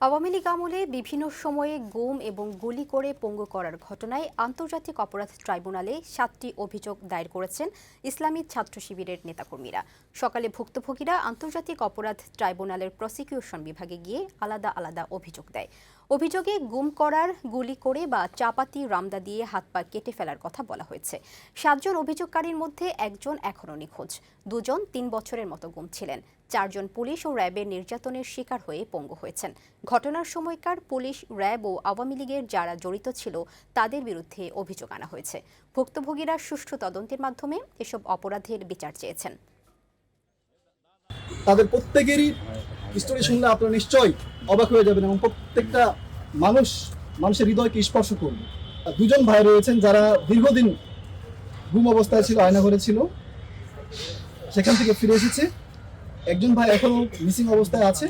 আওয়ামী লীগ আমলে বিভিন্ন সময়ে গুম এবং গুলি করে পঙ্গু করার ঘটনায় আন্তর্জাতিক অপরাধ ট্রাইব্যুনালে সাতটি অভিযোগ দায়ের করেছেন ইসলামী ছাত্র শিবিরের নেতাকর্মীরা। সকালে ভুক্তভোগীরা আন্তর্জাতিক অপরাধ ট্রাইব্যুনালের প্রসিকিউশন বিভাগে গিয়ে আলাদা আলাদা অভিযোগ দেয়। অভিযোগে গুম করার গুলি করে বা চাপাতি, রামদা দিয়ে হাত পা কেটে ফেলার কথা বলা হয়েছে। সাতজন অভিযোগকারীর মধ্যে একজন এখনও নিখোঁজ। দুজন তিন বছরের মতো গুম ছিলেন। চারজন পুলিশ ও র্যাবের নির্যাতনের শিকার হয়ে পঙ্গু হয়েছেন। ঘটনার সময়কার পুলিশ, র্যাব ও আওয়ামী লীগের যারা জড়িত ছিল, তাদের বিরুদ্ধে অভিযোগ আনা হয়েছে। ভুক্তভোগীরা সুষ্ঠু তদন্তের মাধ্যমে এসব অপরাধের বিচার চেয়েছেন। তাদের প্রত্যেকেরই স্টোরি শুনলে আপনারা নিশ্চয়ই অবাক হয়ে যাবেন এবং প্রত্যেকটা মানুষ, মানুষের হৃদয়কে স্পর্শ করবে। দুজন ভাই রয়েছেন যারা দীর্ঘদিন ঘুম অবস্থায় ছিল আয়না ঘরে ছিল। সেখান থেকে ফিরে এসেছে। একজন ভাই এখনও মিসিং অবস্থায় আছে।